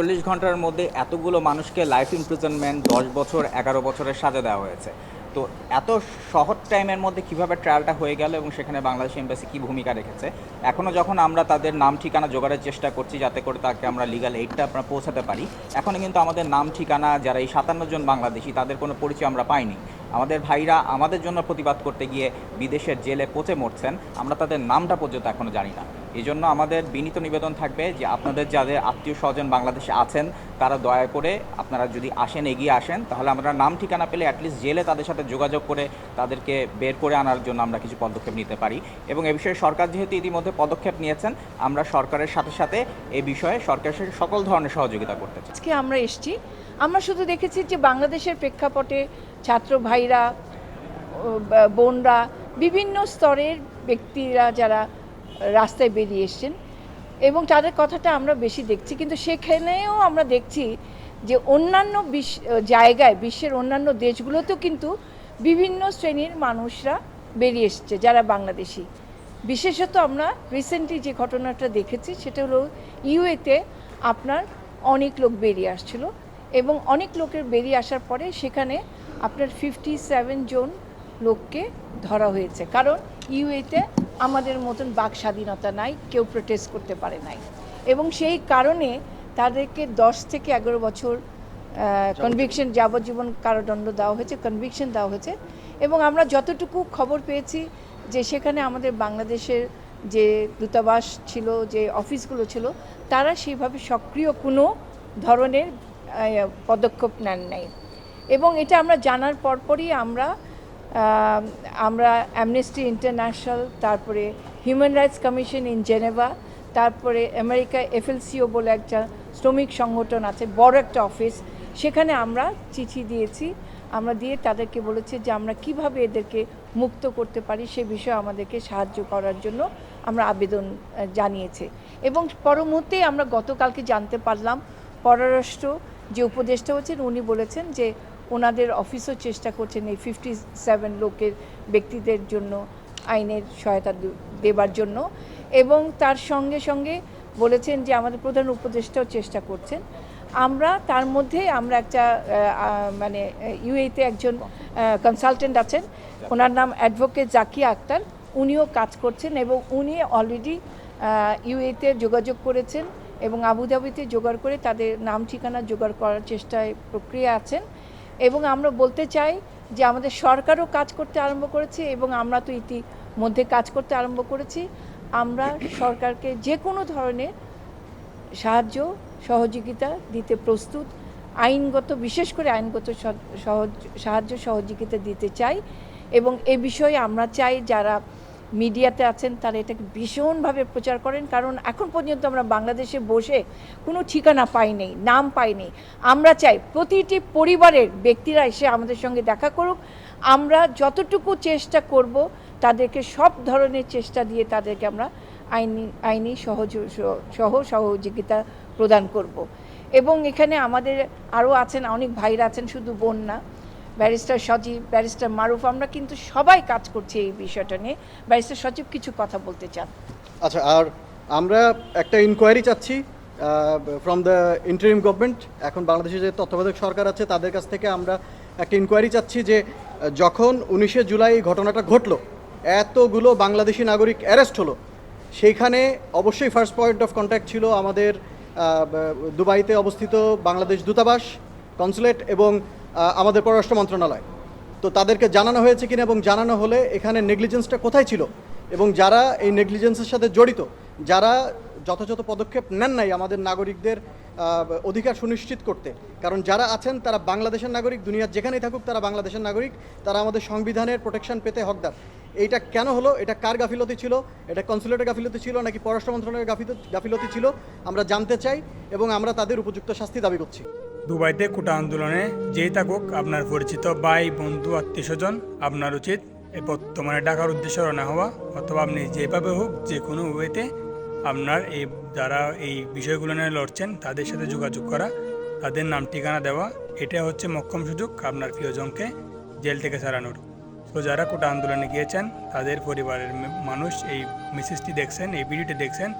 চল্লিশ ঘণ্টার মধ্যে এতগুলো মানুষকে লাইফ ইমপ্রিজনমেন্ট দশ বছর, এগারো বছরের সাজা দেওয়া হয়েছে। তো এত শহর টাইমের মধ্যে কীভাবে ট্রায়ালটা হয়ে গেল এবং সেখানে বাংলাদেশ এম্বাসি কী ভূমিকা রেখেছে? এখনও যখন আমরা তাদের নাম, ঠিকানা জোগাড়ের চেষ্টা করছি যাতে করে তাকে আমরা লিগাল এইডটা আমরা পৌঁছাতে পারি এখনও কিন্তু আমাদের নাম, ঠিকানা, যারা এই সাতান্ন জন বাংলাদেশি, তাদের কোনো পরিচয় আমরা পাইনি। আমাদের ভাইরা আমাদের জন্য প্রতিবাদ করতে গিয়ে বিদেশের জেলে পচে মরছেন, আমরা তাদের নামটা পর্যন্ত এখনও জানি না। এই জন্য আমাদের বিনীত নিবেদন থাকবে যে আপনাদের যাদের আত্মীয় স্বজন বাংলাদেশে আছেন, তারা দয়া করে আপনারা যদি আসেন, এগিয়ে আসেন, তাহলে আমরা নাম ঠিকানা পেলে অ্যাটলিস্ট জেলে তাদের সাথে যোগাযোগ করে তাদেরকে বের করে আনার জন্য আমরা কিছু পদক্ষেপ নিতে পারি। এবং এ বিষয়ে সরকার যেহেতু ইতিমধ্যে পদক্ষেপ নিয়েছেন, আমরা সরকারের সাথে সাথে এ বিষয়ে সরকারের সকল ধরনের সহযোগিতা করতে চাই। আজকে আমরা এসেছি, আমরা শুধু দেখেছি যে বাংলাদেশের প্রেক্ষাপটে ছাত্র ভাইরা বোনরা, বিভিন্ন স্তরের ব্যক্তিরা যারা রাস্তায় বেরিয়ে এসছেন। এবং তাদের কথাটা আমরা বেশি দেখছি। কিন্তু সেখানেও আমরা দেখছি যে অন্যান্য বিশ্ব জায়গায়, বিশ্বের অন্যান্য দেশগুলোতেও কিন্তু বিভিন্ন শ্রেণির মানুষরা বেরিয়ে এসছে, যারা বাংলাদেশি। বিশেষত আমরা রিসেন্টলি যে ঘটনাটা দেখেছি, সেটা হলো ইউএতে আপনার অনেক লোক বেরিয়ে আসছিল এবং অনেক লোকের বেরিয়ে আসার পরে সেখানে আপনার ফিফটি সেভেন জন লোককে ধরা হয়েছে। কারণ ইউএতে আমাদের মতন বাক স্বাধীনতা নাই কেউ প্রোটেস্ট করতে পারে নাই। এবং সেই কারণে তাদেরকে দশ থেকে এগারো বছর কনভিকশন যাবজ্জীবন। কারাদণ্ড দেওয়া হয়েছে কনভিকশন দেওয়া হয়েছে। এবং আমরা যতটুকু খবর পেয়েছি যে সেখানে আমাদের বাংলাদেশের যে দূতাবাস ছিল যে অফিসগুলো ছিল তারা সেইভাবে সক্রিয় কোনো ধরনের পদক্ষেপ নেন নাই। এবং এটা আমরা জানার পরপরই আমরা আমরা অ্যামনেস্টি ইন্টারন্যাশনাল তারপরে human rights commission in Geneva তারপরে আমেরিকা এফএলসিও বলে একটা শ্রমিক সংগঠন আছে, বড় একটা অফিস সেখানে আমরা চিঠি দিয়েছি। আমরা দিয়ে তাদেরকে বলেছি যে আমরা কীভাবে এদেরকে মুক্ত করতে পারি, সে বিষয়ে আমাদেরকে সাহায্য করার জন্য আমরা আবেদন জানিয়েছি। এবং পর মুহূর্তে আমরা গতকালকে জানতে পারলাম, পররাষ্ট্র যে উপদেষ্টা হচ্ছেন, উনি বলেছেন যে ওনাদের অফিসও চেষ্টা করছেন এই ফিফটি সেভেন লোকের ব্যক্তিদের জন্য আইনের সহায়তা দেবার জন্য। এবং তার সঙ্গে সঙ্গে বলেছেন যে আমাদের প্রধান উপদেষ্টাও চেষ্টা করছেন। আমরা তার মধ্যে আমরা একটা মানে ইউএতে একজন কনসালটেন্ট আছেন। ওনার নাম অ্যাডভোকেট জাকিয়া আক্তার। উনিও কাজ করছেন এবং উনি অলরেডি ইউএতে যোগাযোগ করেছেন এবং আবুধাবিতে জোগাড় করে তাদের নাম ঠিকানা জোগাড় করার চেষ্টায় প্রক্রিয়া আছেন। এবং আমরা বলতে চাই যে আমাদের সরকারও কাজ করতে আরম্ভ করেছে এবং আমরা তো ইতিমধ্যে কাজ করতে আরম্ভ করেছি। আমরা সরকারকে যে কোনো ধরনের সাহায্য, সহযোগিতা দিতে প্রস্তুত। আইনগত, বিশেষ করে আইনগত সাহায্য, সহযোগিতা দিতে চাই এবং এ বিষয়ে আমরা চাই যারা মিডিয়াতে আছেন, তারা এটাকে ভীষণভাবে প্রচার করেন। কারণ এখন পর্যন্ত আমরা বাংলাদেশে বসে কোনো ঠিকানা পাইনি নাম পাইনি আমরা চাই প্রতিটি পরিবারের ব্যক্তিরা এসে আমাদের সঙ্গে দেখা করুক। আমরা যতটুকু চেষ্টা করব, তাদেরকে সব ধরনের চেষ্টা দিয়ে তাদেরকে আমরা আইনি আইনি সহজ, সহ, সহযোগিতা প্রদান করব। এবং এখানে আমাদের আরও আছেন, অনেক ভাইরা আছেন, শুধু বোন না। ব্যারিস্টার সজীব, ব্যারিস্টার মারুফ, আমরা কিন্তু সবাই কাজ করছি এই বিষয়টা নিয়ে। ব্যারিস্টার সজীব, কিছু কথা বলতে চান। আচ্ছা আর আমরা একটা ইনকোয়ারি চাচ্ছি ফ্রম দ্য ইন্টারিম গভর্নমেন্ট এখন বাংলাদেশে যে তত্ত্বাবধায়ক সরকার আছে, তাদের কাছ থেকে আমরা একটা ইনকোয়ারি চাচ্ছি যে, যখন উনিশে জুলাই এই ঘটনাটা ঘটলো, এতগুলো বাংলাদেশি নাগরিক অ্যারেস্ট হলো, সেইখানে অবশ্যই ফার্স্ট পয়েন্ট অফ কন্ট্যাক্ট ছিল আমাদের দুবাইতে অবস্থিত বাংলাদেশ দূতাবাস কনসুলেট এবং আমাদের পররাষ্ট্র মন্ত্রণালয়। তো তাদেরকে জানানো হয়েছে কিনা এবং জানানো হলে এখানে নেগলিজেন্সটা কোথায় ছিল? এবং যারা এই নেগলিজেন্সের সাথে জড়িত, যারা যথাযথ পদক্ষেপ নেন নাই আমাদের নাগরিকদের অধিকার সুনিশ্চিত করতে, কারণ যারা আছেন তারা বাংলাদেশের নাগরিক, দুনিয়ার যেখানেই থাকুক তারা বাংলাদেশের নাগরিক, তারা আমাদের সংবিধানের প্রোটেকশন পেতে হকদার। এইটা কেন হলো? এটা কার গাফিলতি ছিল? এটা কনসুলেটের গাফিলতি ছিল নাকি পররাষ্ট্র মন্ত্রণালয়ের গাফিলতি ছিল? আমরা জানতে চাই এবং আমরা তাদের উপযুক্ত শাস্তি দাবি করছি। দুবাইতে কোটা আন্দোলনে যেই থাকুক আপনার পরিচিত ভাই, বন্ধু, আত্মীয় স্বজন, আপনার উচিত বর্তমানে ডাকার উদ্দেশ্যে রওনা হওয়া অথবা আপনি যেভাবে হোক যে কোনো ওয়েতে আপনার এই যারা এই বিষয়গুলো নিয়ে লড়ছেন তাদের সাথে যোগাযোগ করা, তাদের নাম ঠিকানা দেওয়া, এটা হচ্ছে মক্ষম সুযোগ আপনার প্রিয়জনকে জেল থেকে ছাড়ানোর। তো যারা কোটা আন্দোলনে গিয়েছেন, তাদের পরিবারের মানুষ এই মেসেজটি দেখছেন, এই ভিডিওটি দেখছেন,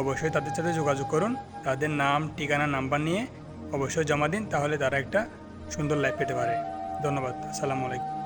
অবশ্যই তাদের সাথে যোগাযোগ করুন। তাদের নাম, ঠিকানা, নাম্বার নিয়ে অবশ্যই জমা দিন তাহলে তারা একটা সুন্দর লাইফ পেতে পারে। ধন্যবাদ আসসালামু আলাইকুম।